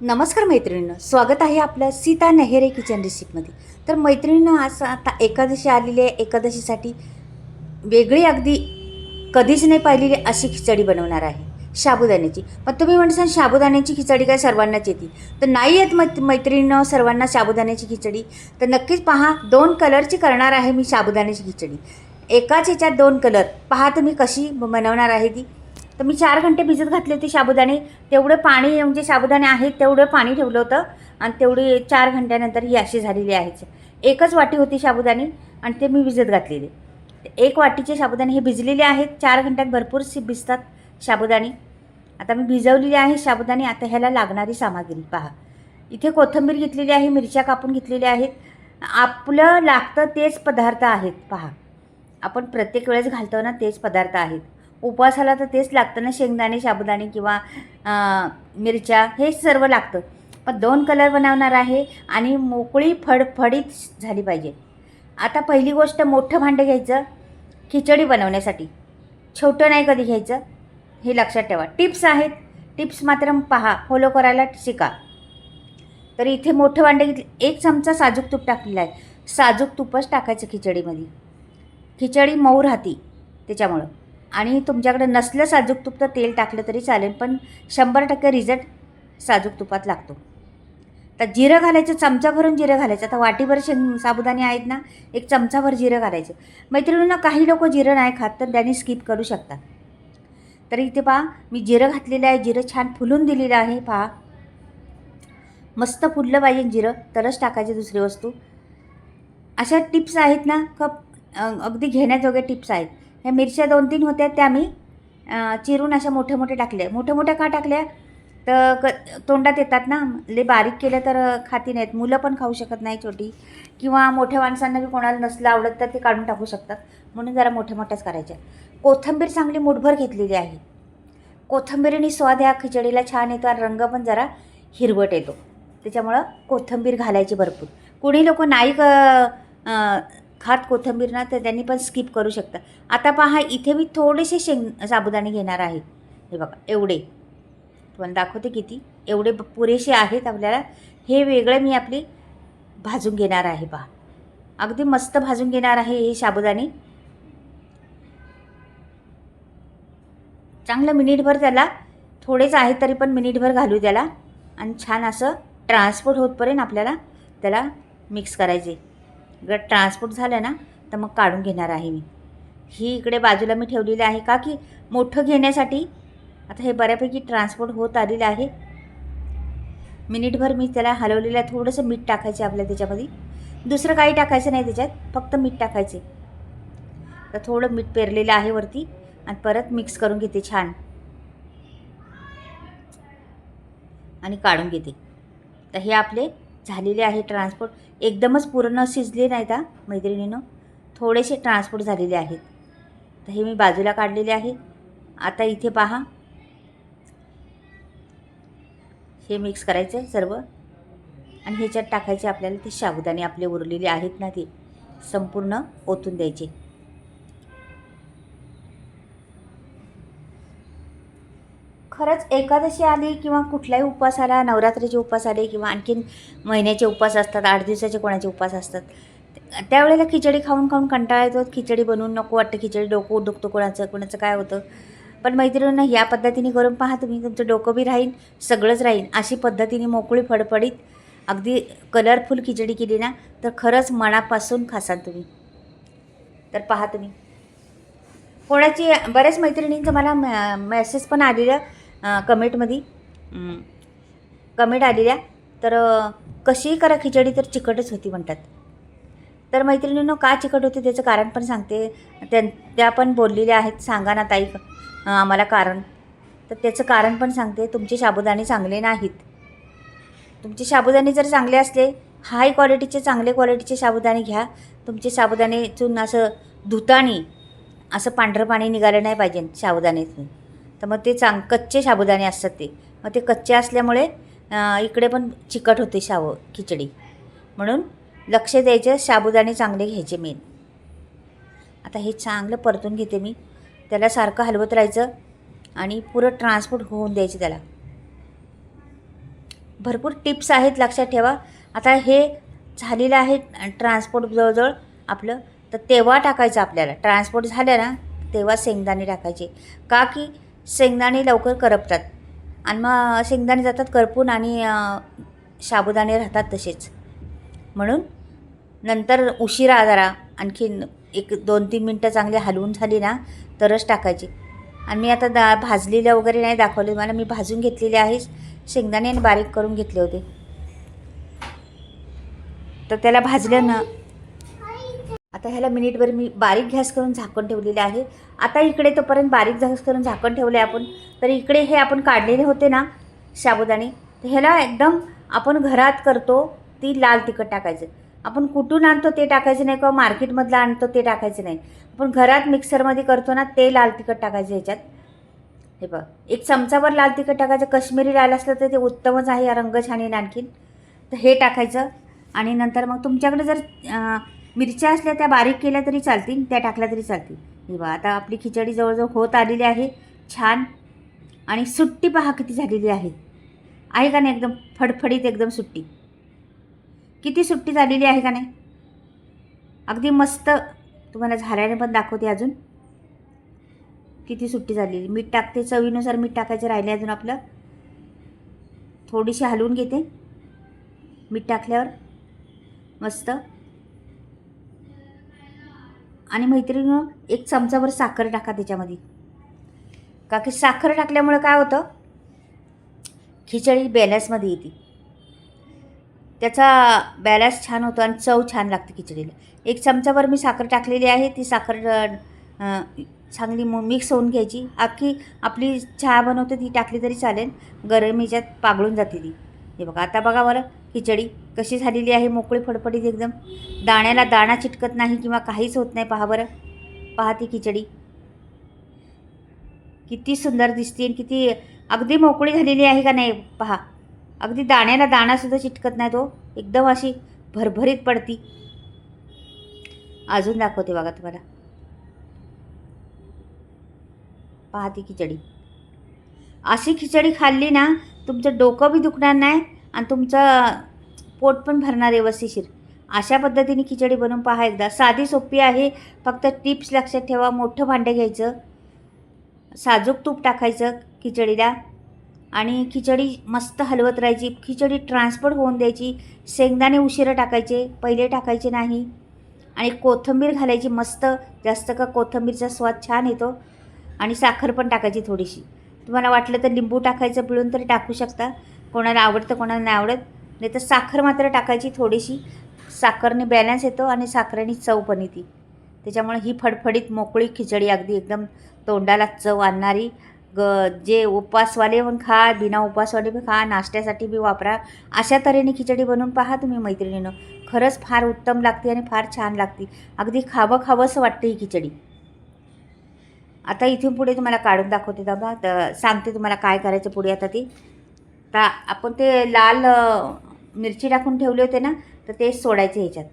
नमस्कार मैत्रिणींनो स्वागत आहे आपलं सीता नेहरे किचन रेसिपीमध्ये. तर मैत्रिणींनो आज आता एकादशी आलेली आहे. एकादशीसाठी वेगळी अगदी कधीच नाही पाहिलेली अशी खिचडी बनवणार आहे साबुदाण्याची पण तुम्ही म्हणसान साबुदाण्याची खिचडी काय सर्वांनाच येते. तर नाही येत मै मैत्रिणींनो सर्वांना साबुदाण्याची खिचडी. तर नक्कीच पहा दोन कलरची करणार आहे मी साबुदाण्याची खिचडी. एकाच याच्यात दोन कलर. पहा तुम्ही कशी बनवणार आहे ती. तर मी चार घंटे भिजत घातले होते साबुदाणे. तेवढं पाणी म्हणजे साबुदाणे आहेत तेवढं पाणी ठेवलं होतं. आणि तेवढी चार घंट्यानंतर ही अशी झालेली आहे. एकच वाटी होती साबुदाणे आणि ते मी भिजत घातलेले. एक वाटीचे साबुदाणे हे भिजलेले आहेत. चार घंट्यात भरपूर सी भिजतात साबुदाणे. आता मी भिजवलेली आहे साबुदाणे. आता ह्याला लागणारी सामग्री पहा. इथे कोथिंबीर घेतलेली आहे मिरच्या कापून घेतलेल्या आहेत. आपलं लागतं तेच पदार्थ आहेत पहा. आपण प्रत्येक वेळेस घालतो ना तेच पदार्थ आहेत. उपवासाला तर तेच लागतं ना शेंगदाणे साबुदाणे किंवा मिरच्या हे सर्व लागतं. पण दोन कलर बनवणार आहे आणि मोकळी फडफडीत झाली पाहिजे. आता पहिली गोष्ट मोठं भांडं घ्यायचं खिचडी बनवण्यासाठी. छोटं नाही कधी घ्यायचं हे लक्षात ठेवा. टिप्स आहेत. टिप्स मात्र पहा फॉलो करायला शिका. तर इथे मोठं भांडं घेतले एक चमचा साजूक तूप टाकलेला आहे. साजूक तूपच टाकायचं खिचडीमध्ये. खिचडी मऊ राहते त्याच्यामुळं. आणि तुमच्याकडे नसलं साजूक तुप तर तेल टाकलं तरी चालेल पण शंभर टक्के रिझल्ट साजूक तुपात लागतो. तर जिरं घालायचं चमचा भरून जिरं घालायचं. आता वाटीभर शेंग साबुदाणे आहेत ना एक चमचाभर जिरं घालायचं. मैत्रिणींना काही लोक जिरं नाही खात तर त्यांनी स्किप करू शकतात. तर इथे पहा मी जिरं घातलेलं आहे जिरं छान फुलून दिलेलं आहे पहा. मस्त फुललं पाहिजे जिरं तरच टाकायची दुसरी वस्तू. अशा टिप्स आहेत ना खप अगदी घेण्याजोग्या टिप्स आहेत. ह्या मिरच्या दोन तीन होत्या त्या मी चिरून अशा मोठ्या मोठ्या टाकल्या. मोठ्या मोठ्या का टाकल्या? तर क तोंडात येतात ना ले बारीक केल्या तर खाती नाहीत. मुलं पण खाऊ शकत नाही छोटी. किंवा मोठ्या माणसांना बी कोणाला नसलं आवडत तर ते काढून टाकू शकतात. म्हणून जरा मोठ्या मोठ्याच करायच्या. कोथंबीर चांगली मुठभर घेतलेली आहे. कोथंबीरीने स्वाद ह्या खिचडीला छान येतो आणि रंग पण जरा हिरवट येतो. त्याच्यामुळं कोथंबीर घालायची भरपूर. कुणी लोक नाही क खात कोथंबीर ना तर त्यांनी पण स्किप करू शकता. आता पहा इथे मी थोडेसे शेंग साबुदाणे घेणार आहे. हे बघा एवढे. पण दाखवते किती. एवढे ब- पुरेसे आहेत आपल्याला. हे वेगळं मी आपली भाजून घेणार आहे पहा. अगदी मस्त भाजून घेणार आहे हे साबुदाणे. चांगलं मिनिटभर त्याला थोडेच आहेत तरी पण मिनिटभर घालू त्याला. आणि छान असं ट्रान्सपोर्ट होतपर्यंत आपल्याला त्याला मिक्स करायचे. जर ट्रान्सपोर्ट झालं ना तर मग काढून घेणार आहे मी. ही इकडे बाजूला मी ठेवलेली आहे का की मोठं घेण्यासाठी? आता हे बऱ्यापैकी ट्रान्सपोर्ट होत आलेलं आहे. मिनिटभर मी त्याला हलवलेलं आहे. थोडंसं मीठ टाकायचं आपल्या त्याच्यामध्ये. दुसरं काही टाकायचं नाही त्याच्यात. फक्त मीठ टाकायचे तर थोडं मीठ पेरलेलं आहे वरती. आणि परत मिक्स करून घेते छान. आणि काढून घेते. तर हे आपले झालेले आहे ट्रान्सपोर्ट. एकदमच पूर्ण शिजले नाहीत हा मैत्रिणीनं? थोडेसे ट्रान्सपोर्ट झालेले आहेत. तर हे मी बाजूला काढलेले आहे. आता इथे पहा. हे मिक्स करायचं सर्व. आणि ह्याच्यात टाकायचे आपल्याला ते साबुदाणे आपले उरलेले आहेत ना ते. संपूर्ण ओतून द्यायचे. खरंच एकादशी आली किंवा कुठलाही उपवास आला नवरात्रीचे उपवास आले किंवा आणखीन महिन्याचे उपवास असतात आठ दिवसाचे कोणाचे उपवास असतात त्यावेळेला खिचडी खाऊन खाऊन कंटाळा येतो खिचडी बनवून नको वाटतं खिचडी डोकं दुखतो कोणाचं कोणाचं काय होतं. पण मैत्रिणींना या पद्धतीने करून पहा तुम्ही तुमचं डोकं बी राहील सगळंच राहील अशी पद्धतीने मोकळी फडफडीत अगदी कलरफुल खिचडी केली ना तर खरंच मनापासून खासाल तुम्ही. तर पहा तुम्ही. कोणाची बऱ्याच मैत्रिणींचं मला मॅ मेसेज पण आलेलं कमेंटमध्ये. कमेंट आलेल्या. तर कशीही करा खिचडी तर चिकटच होती म्हणतात. तर मैत्रिणींनो का चिकट होते त्याचं कारण पण सांगते. त्या त्या पण बोललेल्या आहेत सांगा ना ताई आम्हाला कारण. तर त्याचं कारण पण सांगते तुमचे साबुदाणे चांगले नाहीत. तुमचे साबुदाणे जर चांगले असले हाय क्वालिटीचे चांगले क्वालिटीचे साबुदाणे घ्या. तुमचे साबुदाणे चून असं धुतानी असं पांढरं पाणी निघालं नाही पाहिजे साबुदाण्यातून तर मग ते चांग कच्चे साबुदाणे असतात ते. मग ते कच्चे असल्यामुळे इकडे पण चिकट होते शाव खिचडी. म्हणून लक्ष द्यायचं साबुदाणे चांगले घ्यायचे मेन आता हे चांगलं परतून घेते मी. त्याला सारखं हलवत राहायचं आणि पुरं ट्रान्सपोर्ट होऊन द्यायचं त्याला. भरपूर टिप्स आहेत लक्षात ठेवा. आता हे झालेलं आहे ट्रान्सपोर्ट जवळजवळ आपलं. तर तेव्हा टाकायचं आपल्याला. ट्रान्सपोर्ट झालं ना तेव्हा शेंगदाणे टाकायचे. का की शेंगदाणे लवकर करपतात. आणि मग शेंगदाणे जातात करपून आणि साबुदाणे राहतात तसेच. म्हणून नंतर उशिरा जरा आणखीन एक दोन तीन मिनटं चांगली हलवून झाली ना तरच टाकायची. आणि मी आता दा भाजलेलं वगैरे नाही दाखवले. मला मी भाजून घेतलेले आहे शेंगदाणे आणि बारीक करून घेतले होते. तर त्याला भाजलं ना आता ह्याला मिनिटभर मी बारीक गॅस करून झाकण ठेवलेले आहे. आता इकडे तोपर्यंत बारीक गॅस करून झाकण ठेवले आपण. तर इकडे हे आपण काढलेले होते ना साबुदाणे तर ह्याला एकदम आपण घरात करतो ती लाल तिखट टाकायचं. आपण कुठून आणतो ते टाकायचं नाही किंवा मार्केटमधलं आणतो ते टाकायचं नाही. आपण घरात मिक्सरमध्ये करतो ना ते लाल तिखट टाकायचं ह्याच्यात. हे बघ एक चमचाभर लाल तिखट टाकायचं कश्मीरी लाल असलं तर ते उत्तमच आहे रंग छान आणखीन. तर हे टाकायचं आणि नंतर मग तुमच्याकडे जर मिरच्या असल्या त्या बारीक केल्या तरी चालतील त्या टाकल्या तरी चालतील. हे बघा आता आपली खिचडी जवळजवळ होत आलेली आहे. छान आणि सुट्टी पहा किती झालेली आहे. आहे का नाही एकदम फडफडीत एकदम सुट्टी? किती सुट्टी झालेली आहे का नाही? अगदी मस्त. तुम्हाला झाल्याने पण दाखवते अजून. किती सुट्टी झालेली. मीठ टाकते चवीनुसार मीठ टाकायचं राहिले अजून आपलं. थोडीशी हलवून घेते. मीठ टाकल्यावर. मस्त. आणि मैत्रिणीनं एक चमचाभर साखर टाका त्याच्यामध्ये. का की साखर टाकल्यामुळं काय होतं? खिचडी बॅलन्समध्ये येते. त्याचा बॅलन्स छान होतो आणि चव छान लागते खिचडीला. एक चमचाभर मी साखर टाकलेली आहे ती साखर चांगली मग मिक्स होऊन घ्यायची. अख्खी आपली चहा बनवते ती टाकली तरी चालेल. गरम पागळून जाते ती. हे बघा आता बघा बरं. खिचडी कशी झालेली आहे? मोकळी फडफडीत एकदम. दाण्याला दाणा चिटकत नाही किंवा काहीच होत नाही पहा बरं. पहा ती खिचडी. किती सुंदर दिसते आणि किती अगदी मोकळी झालेली आहे का नाही? पहा. अगदी दाण्याला दाणासुद्धा चिटकत नाही तो. एकदम अशी भरभरीत पडती. अजून दाखवते बघा तुम्हाला. पहा ती खिचडी. अशी खिचडी खाल्ली ना तुमचं डोकं बी दुखणार नाही. आणि तुमचं पोट पण भरणार आहे व्यवस्थिशीर अशा पद्धतीने खिचडी बनवून पहा एकदा. साधी सोपी आहे. फक्त टिप्स लक्षात ठेवा. मोठं भांडं घ्यायचं. साजूक तूप टाकायचं खिचडीला. आणि खिचडी मस्त हलवत राहायची. खिचडी ट्रान्सफर होऊन द्यायची. शेंगदाणे उशिरा टाकायचे. पहिले टाकायचे नाही. आणि कोथिंबीर घालायची मस्त. जास्त का कोथिंबीरचा स्वाद छान येतो. आणि साखर पण टाकायची थोडीशी. तुम्हाला वाटलं तर लिंबू टाकायचं पिळून तरी टाकू शकता. कोणाला आवडतं कोणाला नाही आवडत. नाही तर साखर मात्र टाकायची थोडीशी. साखरने बॅलन्स येतो आणि साखरेने चव पण येते. त्याच्यामुळे ही फडफडीत मोकळी खिचडी अगदी एकदम तोंडाला चव आणणारी. ग जे उपवासवाले पण खा बिना उपवासवाले पण खा नाश्त्यासाठी बी वापरा. अशा तऱ्हेने खिचडी बनवून पहा तुम्ही मैत्रिणीनं. खरंच फार उत्तम लागते आणि फार छान लागते. अगदी खावं खावंसं वाटतं ही खिचडी. आता इथून पुढे तुम्हाला काढून दाखवते दाबा तर सांगते तुम्हाला काय करायचं पुढे आता ती. तर आपण ते लाल मिरची टाकून ठेवले होते ना तर ते सोडायचे ह्याच्यात.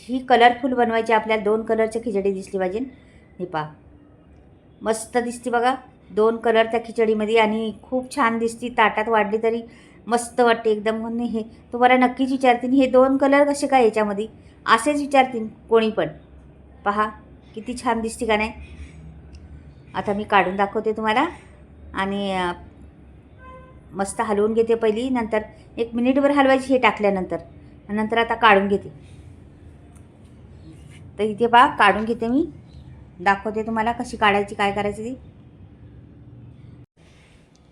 ही कलरफुल बनवायची आपल्याला दोन कलरची खिचडी दिसली पाहिजे. हे पहा मस्त दिसते बघा दोन कलर त्या खिचडीमध्ये आणि खूप छान दिसती ताटात वाढली तरी मस्त वाटते एकदम. म्हणून हे तुम्हाला नक्कीच विचारतील हे दोन कलर कसे काय याच्यामध्ये? असेच विचारतील कोणी पण. पहा किती छान दिसते का नाही? आता मी काढून दाखवते तुम्हाला. आणि मस्त हलवून घेते पहिली नंतर एक मिनिटभर हलवायची हे टाकल्यानंतर. नंतर आता काढून घेते. तर इथे पहा काढून घेते मी. दाखवते तुम्हाला कशी काढायची काय करायची ती.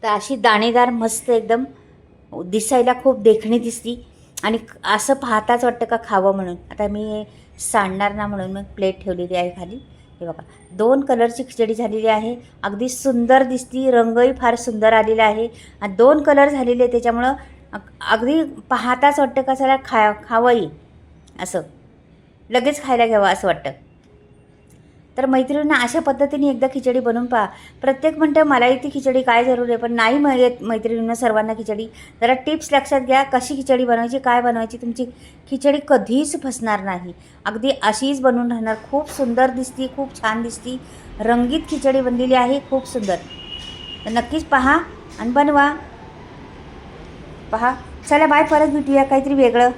तर अशी दाणेदार मस्त एकदम दिसायला खूप देखणी दिसती. आणि असं पाहताच वाटतं का खावं म्हणून. आता मी सांडणार ना म्हणून मग प्लेट ठेवलेली आहे खाली. हे बघा. दोन कलरची खिचडी झालेली आहे. अगदी सुंदर दिसती. रंगही फार सुंदर आलेला आहे. आणि दोन कलर झालेले आहे त्याच्यामुळं अगदी पाहताच वाटतं कसं खा खावंही असं. लगेच खायला घ्यावं असं वाटतं. तर मैत्रिणींना अशा पद्धतीने एकदा खिचडी बनवून पहा. प्रत्येक म्हणतं मलाही ती खिचडी काय जरूर आहे पण नाही म येत मैत्रिणींना सर्वांना खिचडी. जरा टिप्स लक्षात घ्या कशी खिचडी बनवायची काय बनवायची तुमची खिचडी कधीच फसणार नाही. अगदी अशीच बनवून राहणार. खूप सुंदर दिसती खूप छान दिसती. रंगीत खिचडी बनलेली आहे खूप सुंदर. तर नक्कीच पहा आणि बनवा. पहा. चला बाय परत भेटूया काहीतरी वेगळं.